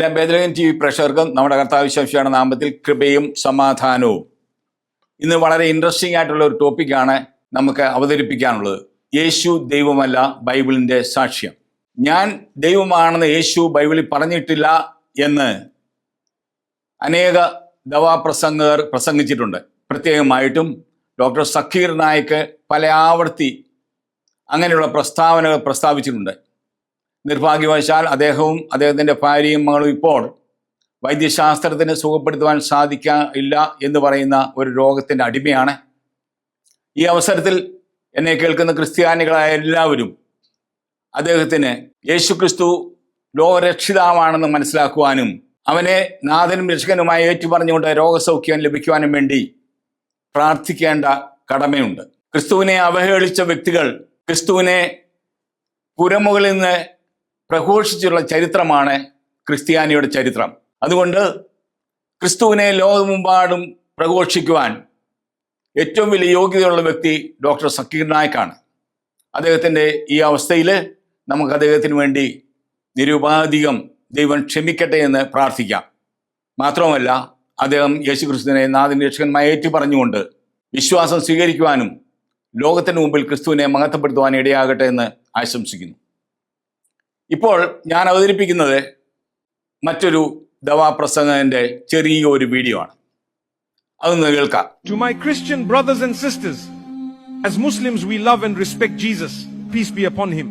എല്ലാ ബേദലകൻ T V പ്രേക്ഷകർക്കും നമ്മുടെ കർത്താവിശ്വസിയുടെ നാമത്തിൽ കൃപയും സമാധാനവും. ഇന്ന് വളരെ ഇൻട്രസ്റ്റിംഗ് ആയിട്ടുള്ള ഒരു ടോപ്പിക്കാണ് നമുക്ക് അവതരിപ്പിക്കാനുള്ളത്. യേശു ദൈവമല്ല ബൈബിളിന്റെ സാക്ഷ്യം. ഞാൻ ദൈവമാണെന്ന് യേശു ബൈബിളിൽ പറഞ്ഞിട്ടില്ല എന്ന് അനേക ദവാപ്രസംഗകർ പ്രസംഗിച്ചിട്ടുണ്ട്. പ്രത്യേകമായിട്ടും ഡോക്ടർ സക്കീർ നായിക്ക് പല ആവർത്തി അങ്ങനെയുള്ള പ്രസ്താവനകൾ പ്രസ്താവിച്ചിട്ടുണ്ട്. നിർഭാഗ്യവശാൽ അദ്ദേഹവും അദ്ദേഹത്തിന്റെ ഭാര്യയും മകളും ഇപ്പോൾ വൈദ്യശാസ്ത്രത്തിന് സുഖപ്പെടുത്തുവാൻ സാധിക്കില്ല എന്ന് പറയുന്ന ഒരു രോഗത്തിന്റെ അടിമയാണ്. ഈ അവസരത്തിൽ എന്നെ കേൾക്കുന്ന ക്രിസ്ത്യാനികളായ എല്ലാവരും അദ്ദേഹത്തിന് യേശുക്രിസ്തു ലോകരക്ഷിതാവാണെന്ന് മനസ്സിലാക്കുവാനും അവനെ നാഥനും രക്ഷകനുമായി ഏറ്റുപറഞ്ഞുകൊണ്ട് രോഗസൗഖ്യം ലഭിക്കുവാനും വേണ്ടി പ്രാർത്ഥിക്കേണ്ട കടമയുണ്ട്. ക്രിസ്തുവിനെ അവഹേളിച്ച വ്യക്തികൾ ക്രിസ്തുവിനെ പുരമുകളിൽ നിന്ന് പ്രഘോഷിച്ചുള്ള ചരിത്രമാണ് ക്രിസ്ത്യാനിയുടെ ചരിത്രം. അതുകൊണ്ട് ക്രിസ്തുവിനെ ലോകമെമ്പാടും പ്രഘോഷിക്കുവാൻ ഏറ്റവും വലിയ യോഗ്യതയുള്ള വ്യക്തി ഡോക്ടർ സക്കീർ നായ്ക്കാണ്. അദ്ദേഹത്തിന്റെ ഈ അവസ്ഥയിൽ നമുക്ക് അദ്ദേഹത്തിന് വേണ്ടി നിരുപാധികം ദൈവം ക്ഷമിക്കട്ടെ എന്ന് പ്രാർത്ഥിക്കാം. മാത്രവുമല്ല അദ്ദേഹം യേശുക്രിസ്തുവിനെ നാദിൻ രക്ഷകന്മായി ഏറ്റു പറഞ്ഞുകൊണ്ട് വിശ്വാസം സ്വീകരിക്കുവാനും ലോകത്തിന് മുമ്പിൽ ക്രിസ്തുവിനെ മഹത്വപ്പെടുത്തുവാൻ ഇടയാകട്ടെ എന്ന് ആശംസിക്കുന്നു. ഇപ്പോൾ ഞാൻ അവതരിപ്പിക്കുന്നത് മറ്റൊരു ദവാപ്രസംഗന്റെ ചെറിയൊരു വീഡിയോ ആണ് അതൊന്ന് കേൾക്കാം To my Christian brothers and sisters, as Muslims, we love and respect Jesus, peace be upon him.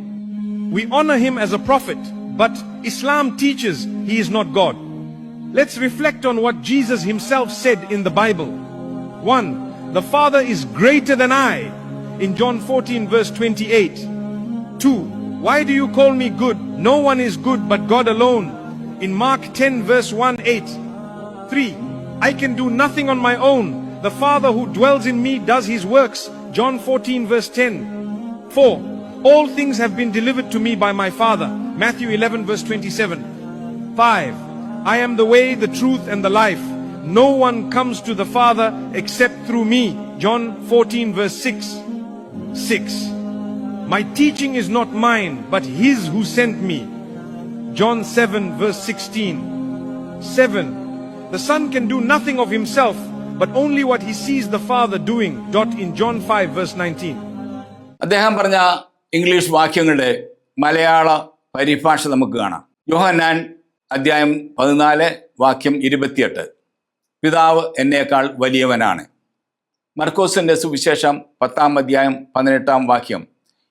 We honor him as a prophet, but Islam teaches he is not God. Let's reflect on what Jesus himself said in the Bible. 1. The Father is greater than I, in John 14, verse 28. 2. Why do you call me good? No one is good but God alone, in Mark 10, verse 1 8. 3. I can do nothing on my own. The Father who dwells in me does his works. John 14, verse 10. 4. All things have been delivered to me by my Father. Matthew 11, verse 27. 5. I am the way, the truth, and the life. No one comes to the Father except through me. John 14, verse 6. 6. My teaching is not mine, but his who sent me. John 7, verse 16. 7. The Son can do nothing of himself, but only what he sees the Father doing. Dot in John 5, verse 19. അദ്ദേഹം പറഞ്ഞ English വാക്യങ്ങളുടെ മലയാള പരിഭാഷ നമുക്ക് കാണാം യോഹന്നാൻ അധ്യായം പതിനാല് വാക്യം ഇരുപത്തിയെട്ട് പിതാവ് എന്നേക്കാൾ വലിയവനാണ് മർക്കോസിന്റെ സുവിശേഷം പത്താം അധ്യായം പതിനെട്ടാം വാക്യം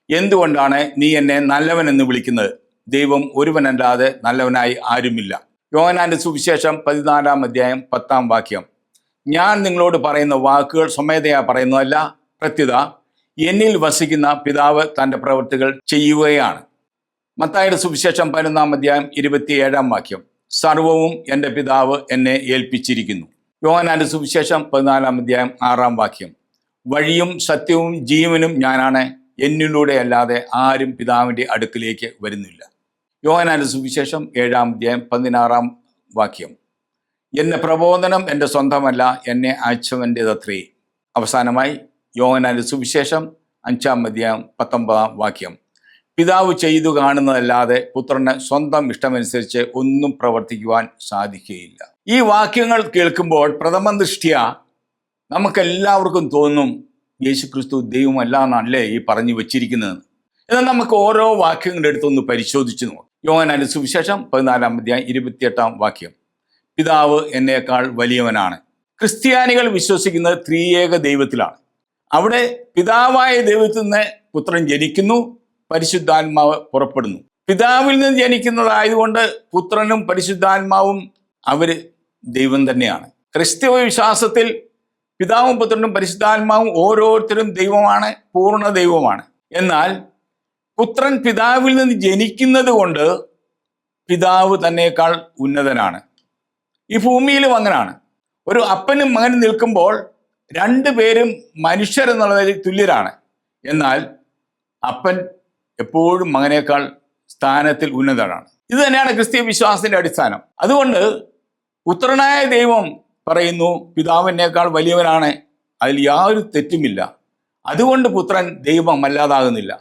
എന്തുകൊണ്ടാണ് നീ എന്നെ നല്ലവനെന്ന് വിളിക്കുന്നത്? ദൈവം ഒരുവനല്ലാതെ നല്ലവനായി ആരുമില്ല. യോഹനാന്റെ സുവിശേഷം പതിനാലാം അധ്യായം പത്താം വാക്യം. ഞാൻ നിങ്ങളോട് പറയുന്ന വാക്കുകൾ സ്വമേധയാ പറയുന്നതല്ല പ്രത്യുത എന്നിൽ വസിക്കുന്ന പിതാവ് തന്റെ പ്രവൃത്തികൾ ചെയ്യുകയാണ്. മത്തായുടെ സുവിശേഷം പതിനൊന്നാം അധ്യായം ഇരുപത്തിയേഴാം വാക്യം. സർവവും എന്റെ പിതാവ് എന്നെ ഏൽപ്പിച്ചിരിക്കുന്നു. യോഹനാന്റെ സുവിശേഷം പതിനാലാം അധ്യായം ആറാം വാക്യം. വഴിയും സത്യവും ജീവനും ഞാനാണ്. എന്നിലൂടെ അല്ലാതെ ആരും പിതാവിന്റെ അടുക്കിലേക്ക് വരുന്നില്ല. യോഹനാന സുവിശേഷം ഏഴാം അധ്യായം പതിനാറാം വാക്യം. എന്നെ പ്രബോധനം എന്റെ സ്വന്തമല്ല എന്നെ അയച്ചവന്റെതത്രേ അവസാനമായി യോഹനാന്റെ സുവിശേഷം അഞ്ചാം അധ്യായം പത്തൊമ്പതാം വാക്യം. പിതാവ് ചെയ്തു കാണുന്നതല്ലാതെ പുത്രന് സ്വന്തം ഇഷ്ടമനുസരിച്ച് ഒന്നും പ്രവർത്തിക്കുവാൻ സാധിക്കുകയില്ല. ഈ വാക്യങ്ങൾ കേൾക്കുമ്പോൾ പ്രഥമ ദൃഷ്ടിയ നമുക്കെല്ലാവർക്കും തോന്നും യേശു ക്രിസ്തു ദൈവമല്ല എന്നല്ലേ ഈ പറഞ്ഞു വെച്ചിരിക്കുന്നത്? എന്നാൽ നമുക്ക് ഓരോ വാക്യങ്ങളുടെ അടുത്തൊന്ന് പരിശോധിച്ച് നോക്കാം. യോഹനാന്റെ സുവിശേഷം പതിനാലാം അധ്യായം ഇരുപത്തിയെട്ടാം വാക്യം. പിതാവ് എന്നേക്കാൾ വലിയവനാണ്. ക്രിസ്ത്യാനികൾ വിശ്വസിക്കുന്നത് ത്രിയേക ദൈവത്തിലാണ്. അവിടെ പിതാവായ ദൈവത്തിൽ നിന്ന് പുത്രൻ ജനിക്കുന്നു പരിശുദ്ധാത്മാവ് പുറപ്പെടുന്നു. പിതാവിൽ നിന്ന് ജനിക്കുന്നതായതുകൊണ്ട് പുത്രനും പരിശുദ്ധാത്മാവും അവർ ദൈവം തന്നെയാണ്. ക്രിസ്തീയ വിശ്വാസത്തിൽ പിതാവും പുത്രനും പരിശുദ്ധാത്മാവും ഓരോരുത്തരും ദൈവമാണ് പൂർണ ദൈവമാണ്. എന്നാൽ പുത്രൻ പിതാവിൽ നിന്ന് ജനിക്കുന്നത് കൊണ്ട് പിതാവ് തന്നെക്കാൾ ഉന്നതനാണ്. ഈ ഭൂമിയിലും അങ്ങനാണ്. ഒരു അപ്പനും മകനും നിൽക്കുമ്പോൾ രണ്ടുപേരും മനുഷ്യരെന്നുള്ളതിൽ തുല്യരാണ്. എന്നാൽ അപ്പൻ എപ്പോഴും മകനേക്കാൾ സ്ഥാനത്തിൽ ഉന്നതനാണ്. ഇത് തന്നെയാണ് ക്രിസ്തീയ വിശ്വാസത്തിന്റെ അടിസ്ഥാനം. അതുകൊണ്ട് പുത്രനായ ദൈവം പറയുന്നു പിതാവിനേക്കാൾ വലിയവനാണ്. അതിൽ യാതൊരു തെറ്റുമില്ല. അതുകൊണ്ട് പുത്രൻ ദൈവം അല്ലാതാകുന്നില്ല.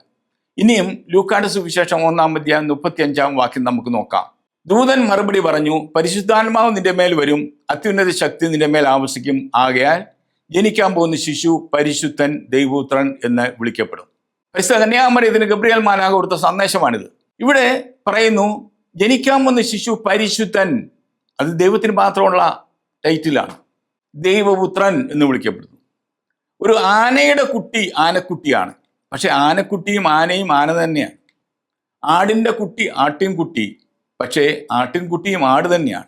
ഇനിയും ലൂക്കാട് സുവിശേഷം ഒന്നാം അധ്യായം മുപ്പത്തി അഞ്ചാം വാക്യം നമുക്ക് നോക്കാം. ദൂതൻ മറുപടി പറഞ്ഞു പരിശുദ്ധാത്മാവ് നിന്റെ മേൽ വരും. അത്യുന്നത ശക്തി നിന്റെ മേൽ ആവശ്യിക്കും ആകയാൽ ജനിക്കാൻ പോകുന്ന ശിശു പരിശുദ്ധൻ ദൈവപുത്രൻ എന്ന് വിളിക്കപ്പെടും. പരിശുദ്ധ കന്യാകുമറിയത്തിന് ഗബ്രിയൽ മാലാക കൊടുത്ത സന്ദേശമാണിത്. ഇവിടെ പറയുന്നു ജനിക്കാൻ പോകുന്ന ശിശു പരിശുദ്ധൻ. അത് ദൈവത്തിന് മാത്രമുള്ള ടൈറ്റിലാണ്. ദൈവപുത്രൻ എന്ന് വിളിക്കപ്പെടുന്നു. ഒരു ആനയുടെ കുട്ടി ആനക്കുട്ടിയാണ്. പക്ഷെ ആനക്കുട്ടിയും ആനയും ആന തന്നെയാണ്. ആടിന്റെ കുട്ടി ആട്ടിൻ കുട്ടി പക്ഷേ ആട്ടിൻകുട്ടിയും ആട് തന്നെയാണ്.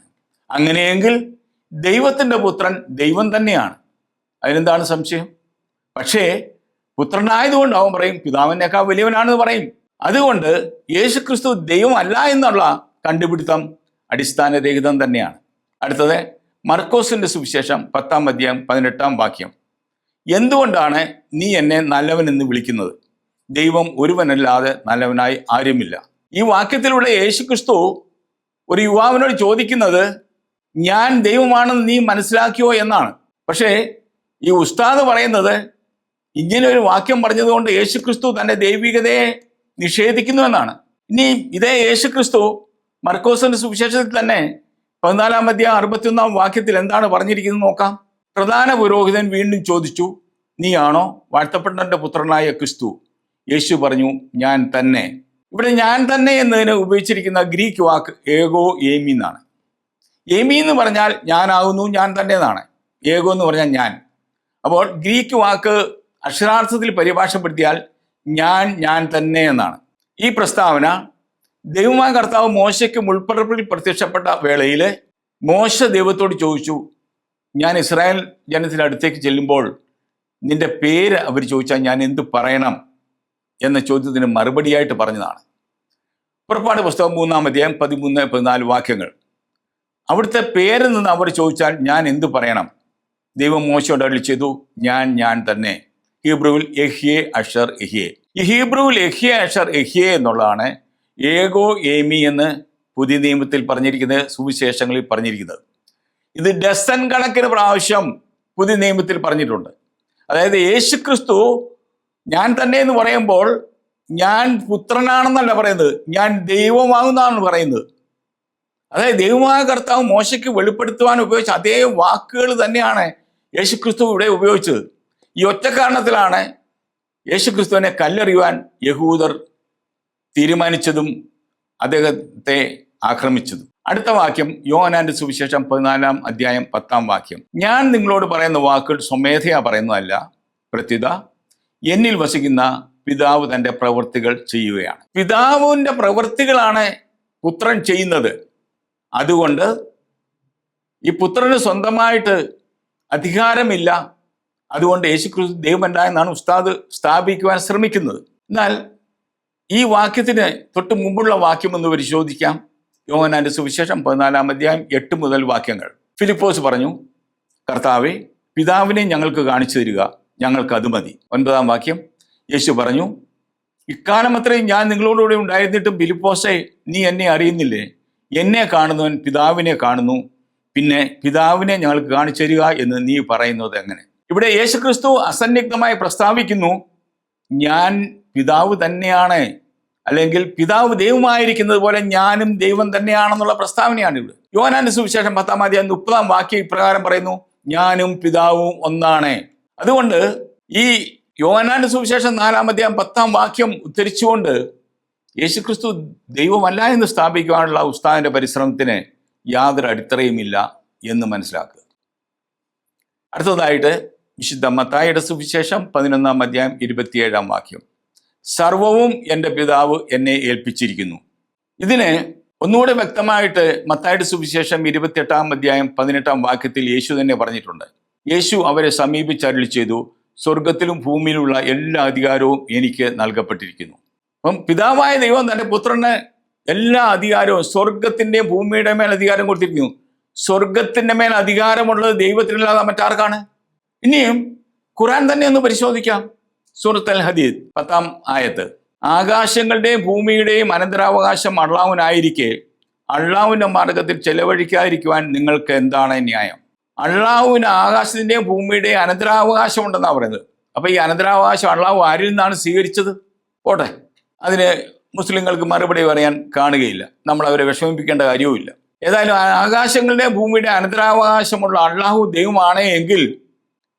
അങ്ങനെയെങ്കിൽ ദൈവത്തിന്റെ പുത്രൻ ദൈവം തന്നെയാണ്. അതിനെന്താണ് സംശയം? പക്ഷേ പുത്രനായതുകൊണ്ട് അവൻ പറയും പിതാവിനേക്കാൾ വലിയവനാണെന്ന് പറയും. അതുകൊണ്ട് യേശുക്രിസ്തു ദൈവമല്ല എന്നുള്ള കണ്ടുപിടുത്തം അടിസ്ഥാനരഹിതം തന്നെയാണ്. അടുത്തത് മർക്കോസിന്റെ സുവിശേഷം പത്താം അധ്യായം പതിനെട്ടാം വാക്യം. എന്തുകൊണ്ടാണ് നീ എന്നെ നല്ലവനെന്ന് വിളിക്കുന്നത്? ദൈവം ഒരുവനല്ലാതെ നല്ലവനായി ആരുമില്ല. ഈ വാക്യത്തിലൂടെ യേശുക്രിസ്തു ഒരു യുവാവിനോട് ചോദിക്കുന്നത് ഞാൻ ദൈവമാണെന്ന് നീ മനസ്സിലാക്കിയോ എന്നാണ്. പക്ഷേ ഈ ഉസ്താദ് പറയുന്നത് ഇങ്ങനെ ഒരു വാക്യം പറഞ്ഞതുകൊണ്ട് യേശുക്രിസ്തു തന്റെ ദൈവികതയെ നിഷേധിക്കുന്നു എന്നാണ്. ഇനി ഇതേ യേശുക്രിസ്തു മർക്കോസിന്റെ സുവിശേഷത്തിൽ തന്നെ പതിനാലാം അധ്യായം അറുപത്തിയൊന്നാം വാക്യത്തിൽ എന്താണ് പറഞ്ഞിരിക്കുന്നത് നോക്കാം. പ്രധാന പുരോഹിതൻ വീണ്ടും ചോദിച്ചു നീയാണോ വാഴ്ത്തപ്പെട്ടവന്റെ പുത്രനായ ക്രിസ്തു? യേശു പറഞ്ഞു ഞാൻ തന്നെ. ഇവിടെ ഞാൻ തന്നെ എന്നതിന് ഉപയോഗിച്ചിരിക്കുന്ന ഗ്രീക്ക് വാക്ക് ഏകോ ഏമി എന്നാണ്. ഏമി എന്ന് പറഞ്ഞാൽ ഞാനാകുന്നു ഞാൻ തന്നെ എന്നാണ് ഏകോ എന്ന് പറഞ്ഞാൽ ഞാൻ. അപ്പോൾ ഗ്രീക്ക് വാക്ക് അക്ഷരാർത്ഥത്തിൽ പരിഭാഷപ്പെടുത്തിയാൽ ഞാൻ ഞാൻ തന്നെ എന്നാണ്. ഈ പ്രസ്താവന ദൈവമായ കർത്താവ് മോശയ്ക്ക് മുൾപ്പറപ്പിൽ പ്രത്യക്ഷപ്പെട്ട വേളയിൽ മോശ ദൈവത്തോട് ചോദിച്ചു ഞാൻ ഇസ്രായേൽ ജനത്തിന്റെ അടുത്തേക്ക് ചെല്ലുമ്പോൾ നിന്റെ പേര് അവർ ചോദിച്ചാൽ ഞാൻ എന്ത് പറയണം? എന്ന ചോദ്യത്തിന് മറുപടിയായിട്ട് പറഞ്ഞതാണ്. പുറപ്പാട് പുസ്തകം മൂന്നാം അധ്യായം പതിമൂന്ന് പതിനാല് വാക്യങ്ങൾ. അവിടുത്തെ പേര് നിന്ന് അവർ ചോദിച്ചാൽ ഞാൻ എന്ത് പറയണം? ദൈവം മോശയോട് അടി ചെയ്തു ഞാൻ ഞാൻ തന്നെ. ഹീബ്രുവിൽ എഹ്യെ അഷർ എഹിയെ. ഈ ഹീബ്രുവിൽ എഹ്യെ അഷർ എഹിയെ എന്നുള്ളതാണ് ഏകോ ഏമി എന്ന് പുതിയ നിയമത്തിൽ പറഞ്ഞിരിക്കുന്നത് സുവിശേഷങ്ങളിൽ പറഞ്ഞിരിക്കുന്നത്. ഇത് ഡസൻ കണക്കിന് പ്രാവശ്യം പുതിയ നിയമത്തിൽ പറഞ്ഞിട്ടുണ്ട്. അതായത് യേശു ക്രിസ്തു ഞാൻ തന്നെ എന്ന് പറയുമ്പോൾ ഞാൻ പുത്രനാണെന്നല്ല പറയുന്നത് ഞാൻ ദൈവമാകുന്നതാണ് പറയുന്നത്. അതായത് ദൈവമായ കർത്താവ് മോശയ്ക്ക് വെളിപ്പെടുത്തുവാൻ ഉപയോഗിച്ച അതേ വാക്കുകൾ തന്നെയാണ് യേശു ക്രിസ്തു ഇവിടെ ഉപയോഗിച്ചത്. ഈ ഒറ്റ കാരണത്തിലാണ് യേശു ക്രിസ്തുവിനെ കല്ലെറിയുവാൻ യഹൂദർ തീരുമാനിച്ചതും അദ്ദേഹത്തെ ആക്രമിച്ചതും. അടുത്ത വാക്യം യോഹനാന്റെ സുവിശേഷം പതിനാലാം അധ്യായം പത്താം വാക്യം. ഞാൻ നിങ്ങളോട് പറയുന്ന വാക്കുകൾ സ്വമേധയാ പറയുന്നതല്ല പ്രത്യുത എന്നിൽ വസിക്കുന്ന പിതാവ് തന്റെ പ്രവൃത്തികൾ ചെയ്യുകയാണ്. പിതാവിന്റെ പ്രവൃത്തികളാണ് പുത്രൻ ചെയ്യുന്നത്. അതുകൊണ്ട് ഈ പുത്രന് സ്വന്തമായിട്ട് അധികാരമില്ല. അതുകൊണ്ട് യേശുക്രിസ്തു ദൈവമല്ല എന്നാണ് ഉസ്താദ് സ്ഥാപിക്കുവാൻ ശ്രമിക്കുന്നത്. എന്നാൽ ഈ വാക്യത്തിന് തൊട്ട് മുമ്പുള്ള വാക്യം ഒന്ന് പരിശോധിക്കാം. യോഹനാന്റെ സുവിശേഷം പതിനാലാം അധ്യായം എട്ട് മുതൽ വാക്യങ്ങൾ. ഫിലിപ്പോസ് പറഞ്ഞു കർത്താവെ പിതാവിനെ ഞങ്ങൾക്ക് കാണിച്ചു തരിക ഞങ്ങൾക്ക് അത് മതി. ഒൻപതാം വാക്യം. യേശു പറഞ്ഞു ഇക്കാലം അത്രയും ഞാൻ നിങ്ങളോടുകൂടെ ഉണ്ടായിരുന്നിട്ടും ഫിലിപ്പോസെ നീ എന്നെ അറിയുന്നില്ലേ? എന്നെ കാണുന്നവൻ പിതാവിനെ കാണുന്നു. പിന്നെ പിതാവിനെ ഞങ്ങൾക്ക് കാണിച്ചു തരിക എന്ന് നീ പറയുന്നത് എങ്ങനെ? ഇവിടെ യേശുക്രിസ്തു അസന്നിഗ്ധമായി പ്രസ്താവിക്കുന്നു ഞാൻ പിതാവ് തന്നെയാണ്. അല്ലെങ്കിൽ പിതാവ് ദൈവമായിരിക്കുന്നത് പോലെ ഞാനും ദൈവം തന്നെയാണെന്നുള്ള പ്രസ്താവനയാണ് ഇവിടെ. യോനാന്റെ സുവിശേഷം പത്താം അധ്യായം മുപ്പതാം വാക്യം ഇപ്രകാരം പറയുന്നു ഞാനും പിതാവും ഒന്നാണ്. അതുകൊണ്ട് ഈ യോനാന്റെ സുവിശേഷം നാലാം അധ്യായം പത്താം വാക്യം ഉദ്ധരിച്ചുകൊണ്ട് യേശുക്രിസ്തു ദൈവമല്ല എന്ന് സ്ഥാപിക്കുവാനുള്ള ഉസ്താദിന്റെ പരിശ്രമത്തിന് യാതൊരു അടിത്തറയുമില്ല എന്ന് മനസ്സിലാക്കുക. അടുത്തതായിട്ട് വിശുദ്ധ മത്തായിയുടെ സുവിശേഷം പതിനൊന്നാം അധ്യായം ഇരുപത്തിയേഴാം വാക്യം. സർവവും എന്റെ പിതാവ് എന്നെ ഏൽപ്പിച്ചിരിക്കുന്നു. ഇതിന് ഒന്നുകൂടെ വ്യക്തമായിട്ട് മത്തായുടെ സുവിശേഷം ഇരുപത്തിയെട്ടാം അധ്യായം പതിനെട്ടാം വാക്യത്തിൽ യേശു തന്നെ പറഞ്ഞിട്ടുണ്ട്. യേശു അവരെ സമീപിച്ചരുളി ചെയ്തു സ്വർഗത്തിലും ഭൂമിയിലുള്ള എല്ലാ അധികാരവും എനിക്ക് നൽകപ്പെട്ടിരിക്കുന്നു. അപ്പം പിതാവായ ദൈവം തന്റെ പുത്രന് എല്ലാ അധികാരവും സ്വർഗത്തിന്റെയും ഭൂമിയുടെ മേൽ അധികാരം കൊടുത്തിരിക്കുന്നു. സ്വർഗത്തിന്റെ മേൽ അധികാരമുള്ളത് ദൈവത്തിനല്ലാതെ മറ്റാർക്കാണ്? ഇനിയും ഖുറാൻ തന്നെ ഒന്ന് പരിശോധിക്കാം. സൂറത്ത് അൽ ഹദീദ് പത്താം ആയത്ത്. ആകാശങ്ങളുടെയും ഭൂമിയുടെയും അനന്തരാവകാശം അള്ളാഹുവിനായിരിക്കെ അള്ളാവിന്റെ മാർഗത്തിൽ ചെലവഴിക്കാതിരിക്കുവാൻ നിങ്ങൾക്ക് എന്താണ് ന്യായം? അള്ളാഹുവിന് ആകാശത്തിന്റെയും ഭൂമിയുടെയും അനന്തരാവകാശം ഉണ്ടെന്നാണ് പറയുന്നത്. അപ്പൊ ഈ അനന്തരാവകാശം അള്ളാഹു ആരിൽ നിന്നാണ് സ്വീകരിച്ചത്? പോട്ടെ. അതിന് മുസ്ലിങ്ങൾക്ക് മറുപടി പറയാൻ കാണുകയില്ല. നമ്മൾ അവരെ വിഷമിപ്പിക്കേണ്ട കാര്യവുമില്ല. ഏതായാലും ആകാശങ്ങളുടെയും ആകാശങ്ങളുടെ ഭൂമിയുടെ അനന്തരാവകാശമുള്ള അള്ളാഹു ദൈവമാണ് എങ്കിൽ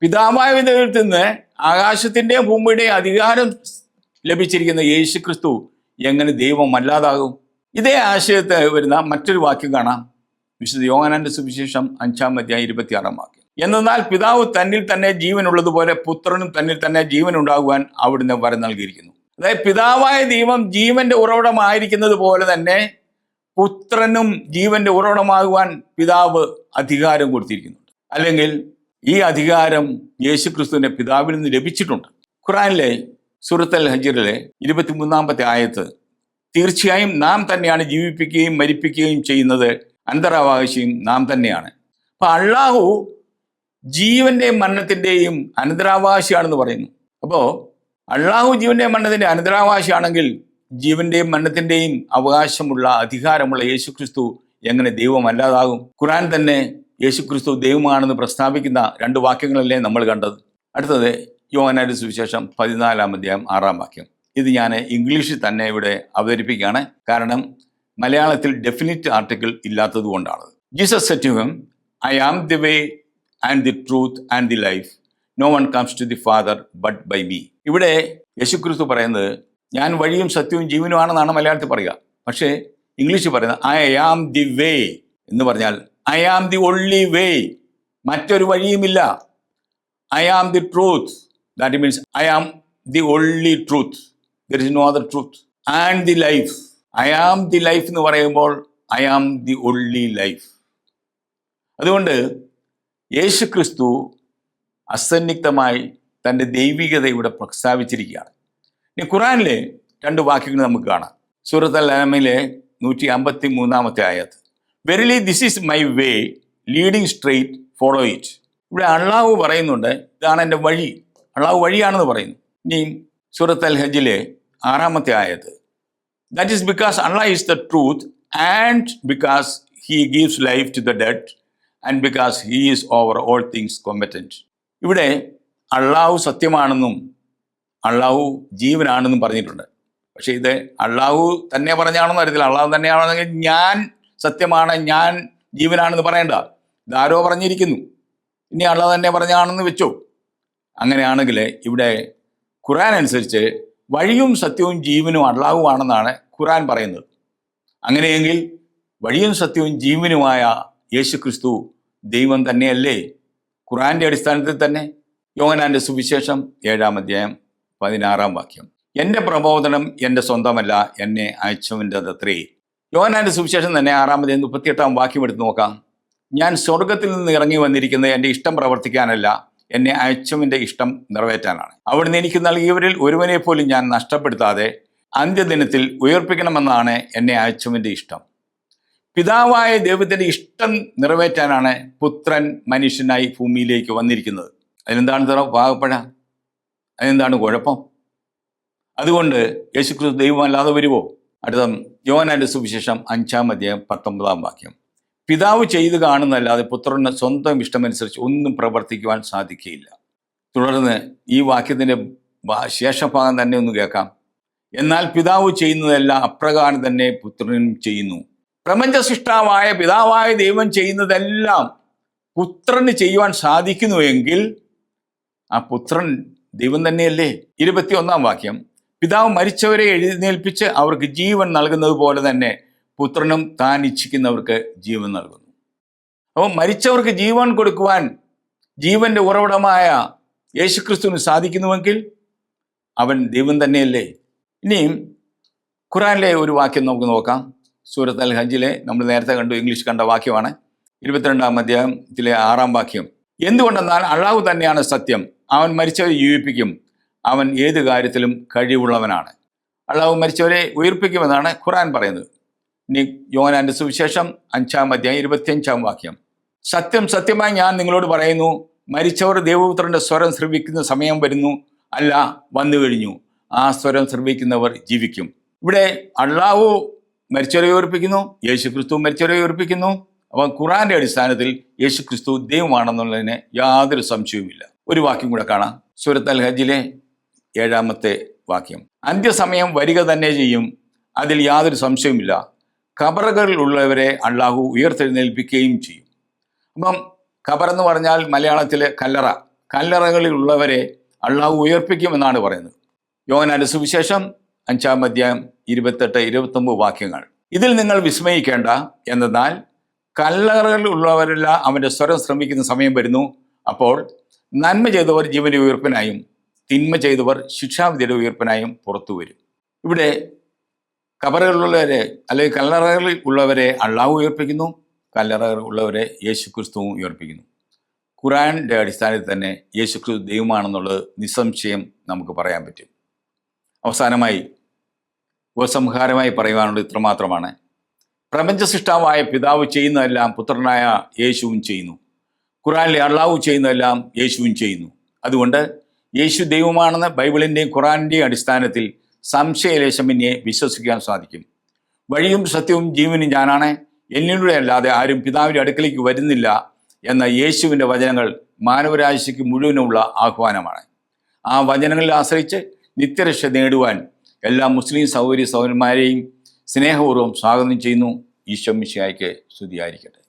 പിതാമായ ദൈവത്തിൽ നിന്ന് ആകാശത്തിന്റെ ഭൂമിയുടെ അധികാരം ലഭിച്ചിരിക്കുന്ന യേശു ക്രിസ്തു എങ്ങനെ ദൈവം അല്ലാതാകും? ഇതേ ആശയത്തെ വരുന്ന മറ്റൊരു വാക്യം കാണാം. വിശുദ്ധ യോഹനാന്റെ സുവിശേഷം അഞ്ചാം അധ്യായം ഇരുപത്തിയാറാം വാക്യം. എന്നാൽ പിതാവ് തന്നിൽ തന്നെ ജീവനുള്ളതുപോലെ പുത്രനും തന്നിൽ തന്നെ ജീവൻ ഉണ്ടാകുവാൻ അവിടുന്ന് വരം നൽകിയിരിക്കുന്നു. അതായത് പിതാവായ ദൈവം ജീവന്റെ ഉറവിടമായിരിക്കുന്നത് പോലെ തന്നെ പുത്രനും ജീവന്റെ ഉറവിടമാകുവാൻ പിതാവ് അധികാരം കൊടുത്തിരിക്കുന്നുണ്ട്. അല്ലെങ്കിൽ ഈ അധികാരം യേശുക്രിസ്തുവിന്റെ പിതാവിൽ നിന്ന് ലഭിച്ചിട്ടുണ്ട്. ഖുറാനിലെ സുറത്തൽ ഹജറിലെ ഇരുപത്തിമൂന്നാമത്തെ ആയത്ത് തീർച്ചയായും നാം തന്നെയാണ് ജീവിപ്പിക്കുകയും മരിപ്പിക്കുകയും ചെയ്യുന്നത്. അനന്തരാവകാശിയും നാം തന്നെയാണ്. അപ്പൊ അള്ളാഹു ജീവന്റെയും മരണത്തിന്റെയും അനന്തരാവകാശിയാണെന്ന് പറയുന്നു. അപ്പോ അള്ളാഹു ജീവന്റെ മരണത്തിന്റെ അനന്തരാവകാശിയാണെങ്കിൽ ജീവന്റെയും മരണത്തിന്റെയും അവകാശമുള്ള അധികാരമുള്ള യേശുക്രിസ്തു എങ്ങനെ ദൈവമല്ലാതാകും? ഖുറാൻ തന്നെ യേശുക്രിസ്തു ദൈവമാണെന്ന് പ്രസ്താവിക്കുന്ന രണ്ട് വാക്യങ്ങളല്ലേ നമ്മൾ കണ്ടത്? അടുത്തത് യോഹനാന്റെ സുവിശേഷം പതിനാലാം അധ്യായം ആറാം വാക്യം. ഇത് ഞാൻ ഇംഗ്ലീഷിൽ തന്നെ ഇവിടെ അവതരിപ്പിക്കുകയാണ്. കാരണം മലയാളത്തിൽ ഡെഫിനിറ്റ് ആർട്ടിക്കിൾ ഇല്ലാത്തത് കൊണ്ടാണ്. Jesus saith unto him I am the way and the truth and the life no one comes to the father but by me ഇവിടെ യേശുക്രിസ്തു പറയുന്നത് ഞാൻ വഴിയും സത്യവും ജീവനുമാണെന്നാണ് മലയാളത്തിൽ പറയുക. പക്ഷേ ഇംഗ്ലീഷിൽ പറയുന്നത് ഐ ആം ദി വേ എന്ന് പറഞ്ഞാൽ I am the only way മറ്റൊരു വഴിയുമില്ല. I am the truth that means I am the only truth there is no other truth and the life I am the life എന്ന് പറയുമ്പോൾ I am the only life അതുകൊണ്ട് യേശു ക്രിസ്തു അസന്നിഗ്ധമായി തന്റെ ദൈവികത ഇവിടെ പ്രസ്താവിച്ചിരിക്കുകയാണ് ഇനി ഖുറാനിലെ രണ്ട് വാക്യങ്ങൾ നമുക്ക് കാണാം. സൂറത്ത് അൽ അലമിലെ നൂറ്റി അമ്പത്തി മൂന്നാമത്തെ ആയത് verily this is my way leading straight follow it ഇവിടെ അള്ളാഹു പറയുന്നുണ്ട് ഇതാണ് എന്റെ വഴി. അള്ളാഹു വഴിയാണെന്ന് പറയുന്നു. ഇനി സൂറത്ത് അൽ ഹജിലെ ആറാമത്തെ ആയത്. That is because Allah is the truth and because he gives life to the dead and because he is over all things competent ഇവിടെ അള്ളാഹു സത്യമാണെന്നും അള്ളാഹു ജീവനാണെന്നും പറഞ്ഞിട്ടുണ്ട്. പക്ഷേ ഇത് അള്ളാഹു തന്നെ പറഞ്ഞാണെന്ന് അറിയത്തില്ല അള്ളാഹു തന്നെയാണെന്നെങ്കിൽ ഞാൻ സത്യമാണ് ഞാൻ ജീവനാണെന്ന് പറയണ്ട. ഇതാരോ പറഞ്ഞിരിക്കുന്നു. ഇനി അള്ള തന്നെ പറഞ്ഞാണെന്ന് വെച്ചോ. അങ്ങനെയാണെങ്കിൽ ഇവിടെ ഖുറാൻ അനുസരിച്ച് വഴിയും സത്യവും ജീവനും അള്ളാഹുവാണെന്നാണ് ഖുറാൻ പറയുന്നത്. അങ്ങനെയെങ്കിൽ വഴിയും സത്യവും ജീവനുമായ യേശു ക്രിസ്തു ദൈവം തന്നെയല്ലേ? ഖുറാന്റെ അടിസ്ഥാനത്തിൽ തന്നെ. യോഹനാന്റെ സുവിശേഷം ഏഴാം അധ്യായം പതിനാറാം വാക്യം. എന്റെ പ്രബോധനം എന്റെ സ്വന്തമല്ല എന്നെ അയച്ചവന്റെതത്രേ യോഹനാന്റെ സുവിശേഷം തന്നെ ആറാം അധ്യായം മുപ്പത്തിയെട്ടാം വാക്യം എടുത്ത് നോക്കാം. ഞാൻ സ്വർഗത്തിൽ നിന്ന് ഇറങ്ങി വന്നിരിക്കുന്നത് എന്റെ ഇഷ്ടം പ്രവർത്തിക്കാനല്ല എന്നെ അയച്ചവന്റെ ഇഷ്ടം നിറവേറ്റാനാണ്. അവിടുന്ന് എനിക്ക് നൽകിയവരിൽ ഒരുവനെ പോലും ഞാൻ നഷ്ടപ്പെടുത്താതെ അന്ത്യദിനത്തിൽ ഉയർപ്പിക്കണമെന്നാണ് എന്നെ അയച്ചവന്റെ ഇഷ്ടം. പിതാവായ ദൈവത്തിന്റെ ഇഷ്ടം നിറവേറ്റാനാണ് പുത്രൻ മനുഷ്യനായി ഭൂമിയിലേക്ക് വന്നിരിക്കുന്നത്. അതിനെന്താണ് തറ പാകപ്പഴ അതിനെന്താണ് കുഴപ്പം? അതുകൊണ്ട് യേശുക്രിസ്തു ദൈവമല്ലാതെ വരുമോ അടുത്ത യോനാന്റെ സുവിശേഷം അഞ്ചാം അധ്യായം പത്തൊമ്പതാം വാക്യം. പിതാവ് ചെയ്തു കാണുന്നല്ലാതെ പുത്രന് സ്വന്തം ഇഷ്ടമനുസരിച്ച് ഒന്നും പ്രവർത്തിക്കുവാൻ സാധിക്കുകയില്ല തുടർന്ന് ഈ വാക്യത്തിന്റെ ശേഷഭാഗം തന്നെ ഒന്ന് കേൾക്കാം. എന്നാൽ പിതാവ് ചെയ്യുന്നതെല്ലാം അപ്രകാരം തന്നെ പുത്രനും ചെയ്യുന്നു. പ്രപഞ്ച സൃഷ്ടാവായ പിതാവായ ദൈവം ചെയ്യുന്നതെല്ലാം പുത്രന് ചെയ്യുവാൻ സാധിക്കുന്നുവെങ്കിൽ ആ പുത്രൻ ദൈവം തന്നെയല്ലേ? ഇരുപത്തി ഒന്നാം വാക്യം. പിതാവ് മരിച്ചവരെ എഴുന്നേൽപ്പിച്ച് അവർക്ക് ജീവൻ നൽകുന്നത് പോലെ തന്നെ പുത്രനും താൻ ഇച്ഛിക്കുന്നവർക്ക് ജീവൻ നൽകുന്നു. അപ്പോൾ മരിച്ചവർക്ക് ജീവൻ കൊടുക്കുവാൻ ജീവന്റെ ഉറവിടമായ യേശുക്രിസ്തുവിന് സാധിക്കുന്നുവെങ്കിൽ അവൻ ദൈവം തന്നെയല്ലേ? ഇനിയും ഖുറാനിലെ ഒരു വാക്യം നമുക്ക് നോക്കാം. സൂറത്ത് അൽ ഹജ്ജിലെ നമ്മൾ നേരത്തെ കണ്ടു ഇംഗ്ലീഷ് കണ്ട വാക്യമാണ്. ഇരുപത്തിരണ്ടാം അധ്യായത്തിലെ ആറാം വാക്യം. എന്തുകൊണ്ടെന്നാൽ അള്ളാഹു തന്നെയാണ് സത്യം. അവൻ മരിച്ചവരെ ജീവിപ്പിക്കും. അവൻ ഏത് കാര്യത്തിലും കഴിവുള്ളവനാണ്. അള്ളാഹു മരിച്ചവരെ ഉയർപ്പിക്കുമെന്നാണ് ഖുറാൻ പറയുന്നത്. ഇനി യോനാന്റെ സുവിശേഷം അഞ്ചാം അധ്യായം ഇരുപത്തിയഞ്ചാം വാക്യം. സത്യം സത്യമായി ഞാൻ നിങ്ങളോട് പറയുന്നു മരിച്ചവർ ദേവപുത്രന്റെ സ്വരം ശ്രവിക്കുന്ന സമയം വരുന്നു. അല്ല വന്നു കഴിഞ്ഞു. ആ സ്വരം ശ്രവിക്കുന്നവർ ജീവിക്കും. ഇവിടെ അള്ളാഹു മരിച്ചവരെ ഉയർപ്പിക്കുന്നു യേശു ക്രിസ്തു മരിച്ചവരെ ഉയർപ്പിക്കുന്നു. അപ്പം ഖുറാന്റെ അടിസ്ഥാനത്തിൽ യേശു ക്രിസ്തു ദൈവമാണെന്നുള്ളതിന് യാതൊരു സംശയവുമില്ല. ഒരു വാക്യം കൂടെ കാണാം. സൂരത്ത് അൽ ഹജ്ജിലെ ഏഴാമത്തെ വാക്യം. അന്ത്യസമയം വരിക തന്നെ ചെയ്യും. അതിൽ യാതൊരു സംശയവുമില്ല. ഖബറുകളിലുള്ളവരെ അള്ളാഹു ഉയർത്തെഴുന്നേൽപ്പിക്കുകയും ചെയ്യും. അപ്പം ഖബറെന്ന് പറഞ്ഞാൽ മലയാളത്തിലെ കല്ലറ. കല്ലറകളിൽ ഉള്ളവരെ അള്ളാഹു ഉയർപ്പിക്കുമെന്നാണ് പറയുന്നത്. യോഹനാന്റെ സുവിശേഷം അഞ്ചാം അധ്യായം ഇരുപത്തെട്ട് ഇരുപത്തൊമ്പത് വാക്യങ്ങൾ. ഇതിൽ നിങ്ങൾ വിസ്മയിക്കേണ്ട എന്തെന്നാൽ കല്ലറകളിലുള്ളവരെല്ലാം അവന്റെ സ്വരം ശ്രമിക്കുന്ന സമയം വരുന്നു. അപ്പോൾ നന്മ ചെയ്തവർ ജീവന ഉയർപ്പിനായും തിന്മ ചെയ്തവർ ശിക്ഷാവിധിയുടെ ഉയർപ്പിനായും പുറത്തു വരും. ഇവിടെ കബറുകളിലുള്ളവരെ അല്ലെങ്കിൽ കല്ലറകളിൽ ഉള്ളവരെ അള്ളാഹു ഉയർപ്പിക്കുന്നു കല്ലറകൾ ഉള്ളവരെ യേശു ക്രിസ്തുവും ഉയർപ്പിക്കുന്നു ഖുറാന്റെ അടിസ്ഥാനത്തിൽ തന്നെ യേശു ക്രിസ്തു ദൈവമാണെന്നുള്ളത് നിസ്സംശയം നമുക്ക് പറയാൻ പറ്റും. അവസാനമായി ഉപസംഹാരമായി പറയുവാനുള്ളത് ഇത്രമാത്രമാണ്. പ്രപഞ്ച സൃഷ്ടാവായ പിതാവ് ചെയ്യുന്നതെല്ലാം പുത്രനായ യേശുവും ചെയ്യുന്നു. ഖുറാനിലെ അള്ളാഹു ചെയ്യുന്നതെല്ലാം യേശുവും ചെയ്യുന്നു. അതുകൊണ്ട് യേശു ദൈവമാണെന്ന് ബൈബിളിന്റെയും ഖുറാനിന്റെയും അടിസ്ഥാനത്തിൽ സംശയലേശമിനെ വിശ്വസിക്കാൻ സാധിക്കും. വഴിയും സത്യവും ജീവനും ഞാനാണ്. എന്നിലൂടെ അല്ലാതെ ആരും പിതാവിന്റെ അടുക്കലേക്ക് വരുന്നില്ല എന്ന യേശുവിന്റെ വചനങ്ങൾ മാനവരാശിക്ക് മുഴുവനുമുള്ള ആഹ്വാനമാണ്. ആ വചനങ്ങളിൽ ആശ്രയിച്ച് നിത്യരക്ഷ നേടുവാൻ എല്ലാ മുസ്ലിം സൗകര്യ സൗരന്മാരെയും സ്നേഹപൂർവം സ്വാഗതം ചെയ്യുന്നു. ഈശോ മിശിഹായ്ക്ക് സ്തുതിയായിരിക്കട്ടെ.